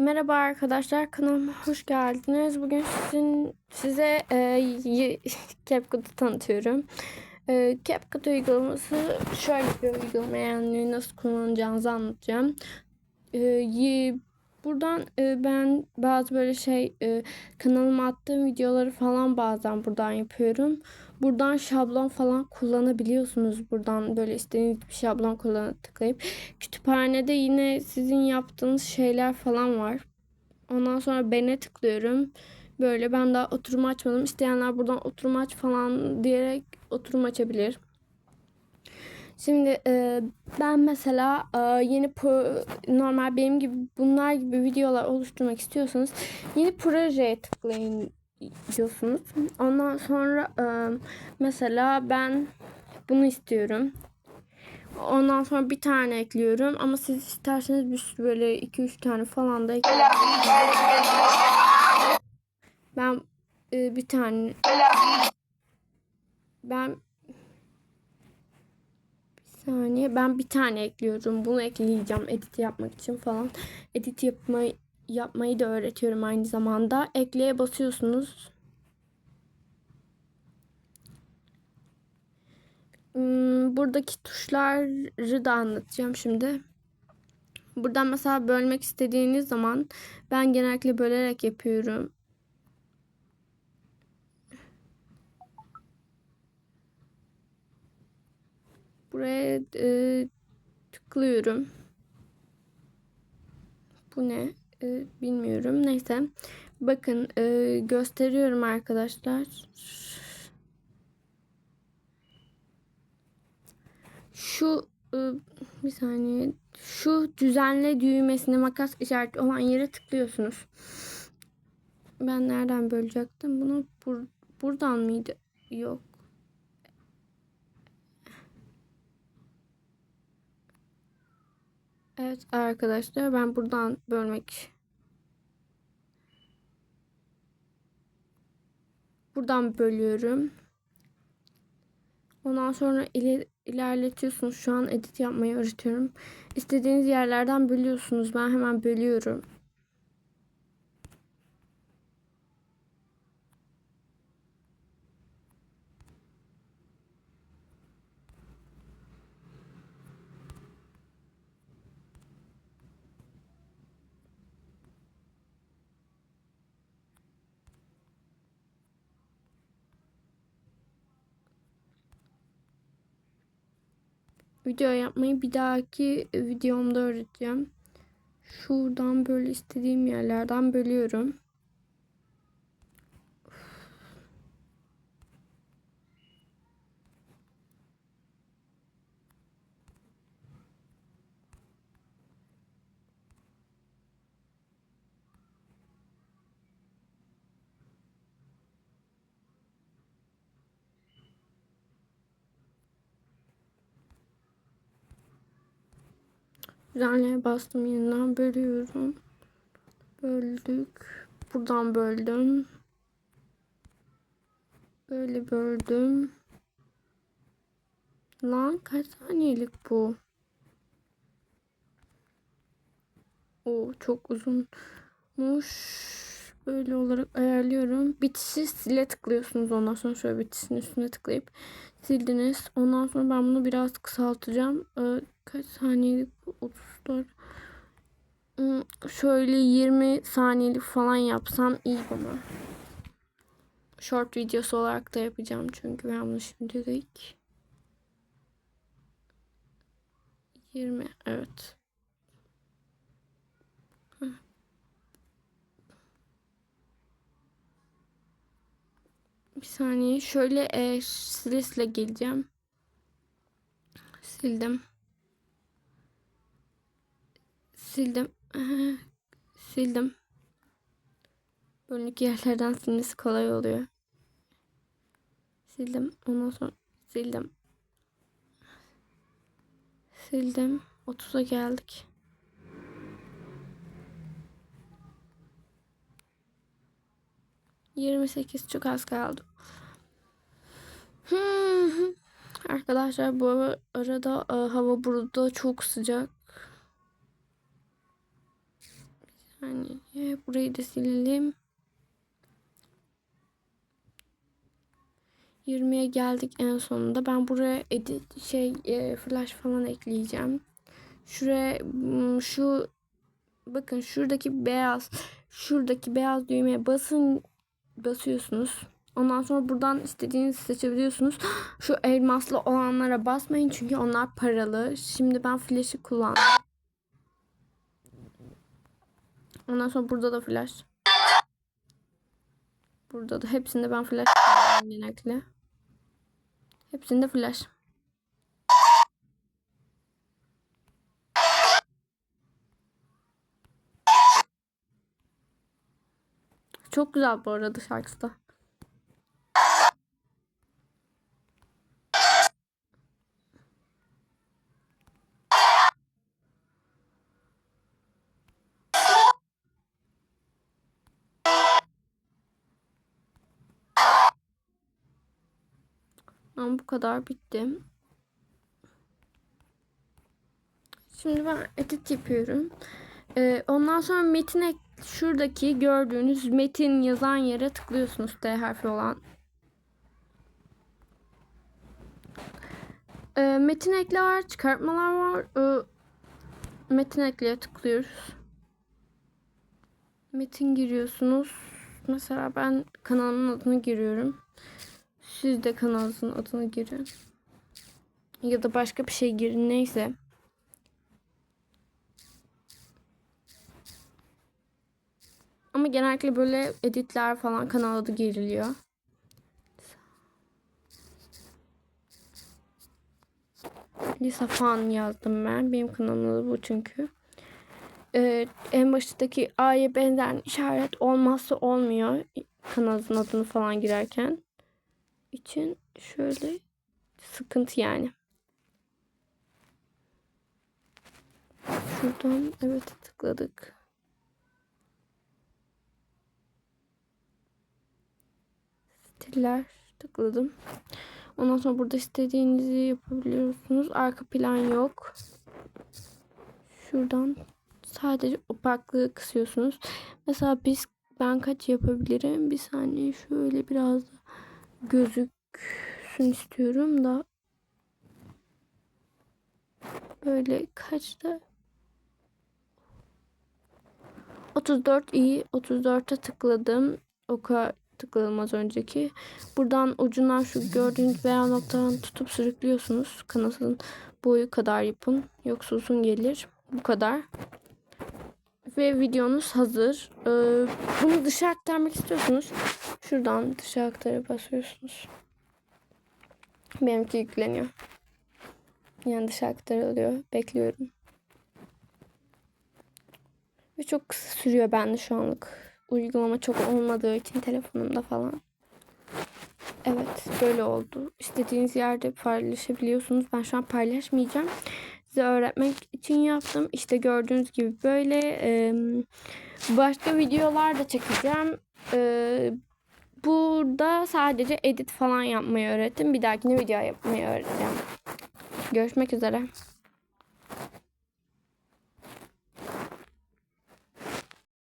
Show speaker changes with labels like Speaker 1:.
Speaker 1: Merhaba arkadaşlar kanalıma hoş geldiniz. Bugün sizin size e, CapCut'u tanıtıyorum. E, CapCut uygulaması şöyle bir uygulama yani nasıl kullanacağınızı anlatacağım. E, buradan e, ben bazı böyle şey e, kanalıma attığım videoları falan bazen buradan yapıyorum. Buradan şablon falan kullanabiliyorsunuz. Buradan böyle istediğiniz bir şablon kullanıp tıklayıp kütüphanede yine sizin yaptığınız şeyler falan var. Ondan sonra bene tıklıyorum. Böyle ben daha oturum açmadım. İsteyenler buradan oturum aç falan diyerek oturum açabilir. Şimdi e, ben mesela e, yeni pro- normal benim gibi bunlar gibi videolar oluşturmak istiyorsanız yeni projeye tıklayın diyorsunuz. Ondan sonra e, mesela ben bunu istiyorum. Ondan sonra bir tane ekliyorum ama siz isterseniz bir sürü böyle 2-3 tane falan da ekleyin. Ben e, bir tane ben saniye ben bir tane ekliyorum. Bunu ekleyeceğim edit yapmak için falan. Edit yapmayı yapmayı da öğretiyorum aynı zamanda. Ekleye basıyorsunuz. Hmm, buradaki tuşları da anlatacağım şimdi. Buradan mesela bölmek istediğiniz zaman ben genellikle bölerek yapıyorum. Buraya e, tıklıyorum. Bu ne? E, bilmiyorum. Neyse. Bakın e, gösteriyorum arkadaşlar. Şu e, bir saniye. Şu düzenle düğmesine makas işareti olan yere tıklıyorsunuz. Ben nereden bölecektim? Bunu bur buradan mıydı? Yok. Evet arkadaşlar ben buradan bölmek buradan bölüyorum. Ondan sonra iler ilerletiyorsunuz. Şu an edit yapmayı öğretiyorum. İstediğiniz yerlerden bölüyorsunuz. Ben hemen bölüyorum. Video yapmayı bir dahaki videomda öğreteceğim. Şuradan böyle istediğim yerlerden bölüyorum. Düzenleye bastım yeniden bölüyorum. Böldük. Buradan böldüm. Böyle böldüm. Lan kaç saniyelik bu? O çok uzunmuş. Böyle olarak ayarlıyorum. Bitişi sile tıklıyorsunuz. Ondan sonra şöyle bitişin üstüne tıklayıp sildiniz. Ondan sonra ben bunu biraz kısaltacağım. Ee, kaç saniyelik bu? 34 Hmm, Şöyle 20 saniyelik falan yapsam iyi bana. Short videosu olarak da yapacağım çünkü ben bunu şimdilik 20 evet. Bir saniye şöyle e, sile geleceğim. Sildim. Sildim. Sildim. Bölünük yerlerden silmesi kolay oluyor. Sildim. Ondan sonra sildim. Sildim. 30'a geldik. Yirmi sekiz çok az kaldı. Arkadaşlar bu arada e, hava burada çok sıcak. Saniye. Burayı da silelim. 20'ye geldik en sonunda. Ben buraya edit şey e, flash falan ekleyeceğim. Şuraya şu bakın şuradaki beyaz şuradaki beyaz düğmeye basın basıyorsunuz. Ondan sonra buradan istediğinizi seçebiliyorsunuz. Şu elmaslı olanlara basmayın çünkü onlar paralı. Şimdi ben flash'ı kullandım. Ondan sonra burada da flash. Burada da hepsinde ben flash genellikle. Hepsinde flash. Çok güzel bu arada şarkısı da. Ama bu kadar bitti. Şimdi ben edit yapıyorum. Ee, ondan sonra metin ek şuradaki gördüğünüz metin yazan yere tıklıyorsunuz D harfi olan. Ee, metin ekle var, çıkartmalar var. Ee, metin ekleye tıklıyoruz. Metin giriyorsunuz. Mesela ben kanalımın adını giriyorum. Siz de kanalınızın adını girin. Ya da başka bir şey girin neyse. Ama genellikle böyle editler falan kanal adı giriliyor. Lisa fan yazdım ben. Benim kanalımın bu çünkü. Ee, en baştaki A'ya benzer işaret olmazsa olmuyor. Kanalınızın adını falan girerken. İçin şöyle sıkıntı yani. Şuradan evet tıkladık. Stiller tıkladım. Ondan sonra burada istediğinizi yapabiliyorsunuz. Arka plan yok. Şuradan sadece opaklığı kısıyorsunuz. Mesela biz ben kaç yapabilirim? Bir saniye şöyle biraz da gözüksün istiyorum da. Böyle kaçta? 34 iyi 34'e tıkladım. Oka tıkladım az önceki. Buradan ucundan şu gördüğünüz veya noktadan tutup sürüklüyorsunuz. Kanatın boyu kadar yapın. Yoksa uzun gelir. Bu kadar. Ve videonuz hazır. Ee, bunu dışa aktarmak istiyorsunuz şuradan dışa aktara basıyorsunuz benimki yükleniyor yani dışa aktarılıyor bekliyorum ve çok kısa sürüyor bende şu anlık. Uygulama çok olmadığı için telefonumda falan. Evet böyle oldu. İstediğiniz yerde paylaşabiliyorsunuz. Ben şu an paylaşmayacağım. Size öğretmek için yaptım. İşte gördüğünüz gibi böyle. başka videolar da çekeceğim. Burada sadece edit falan yapmayı öğrettim. Bir dahakine video yapmayı öğreteceğim. Görüşmek üzere.